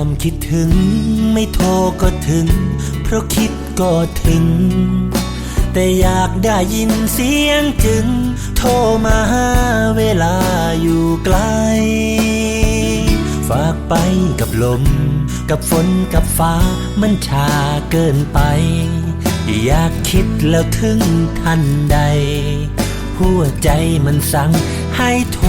ความคิดถึงไม่โทรก็ถึง เพราะคิดก็ถึง แต่อยากได้ยินเสียงจึง โทรมาหาเวลาอยู่ไกล ฝากไปกับลม กับฝนกับฟ้ามันชาเกินไป อยากคิดแล้วถึงทันใด หัวใจมันสั่งให้โทร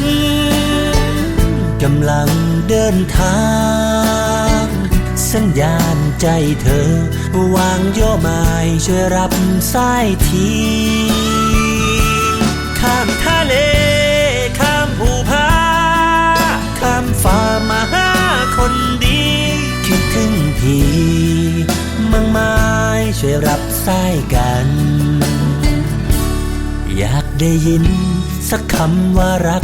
กำลังเดินทาง สัญญาณใจเธอ วางโยไม้ช่วยรับสายทีข้ามทะเล ข้ามภูผาข้ามฟ้ามาหาคนดี คิดถึงพี่มังไม้ช่วยรับสายกัน อยากได้ยินสักคำว่ารัก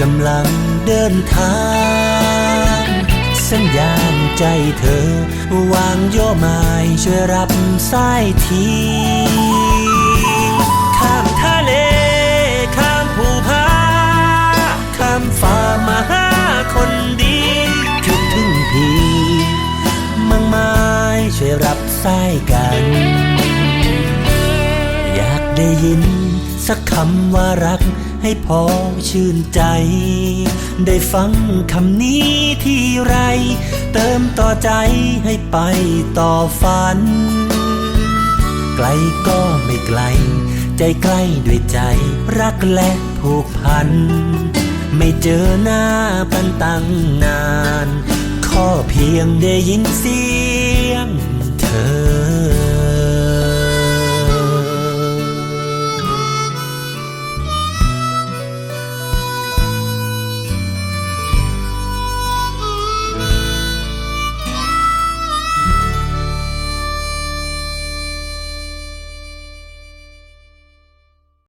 กำลังเดินทาง สัญญาณใจเธอ วางโยไม้ช่วยรับสายทีข้ามทะเล ข้ามภูผาข้ามฟ้ามาหาคนดีคิดถึงพี่มังไม้ช่วยรับสายกัน อยากได้ยิน สักคำว่ารักให้พอชื่นใจ ได้ฟังคำนี้ที่ไร เติมต่อใจให้ไปต่อฝัน ไกลก็ไม่ไกล ใจใกล้ด้วยใจรักและผูกพัน ไม่เจอหน้ากันตั้งนาน ข้อเพียงได้ยินเสี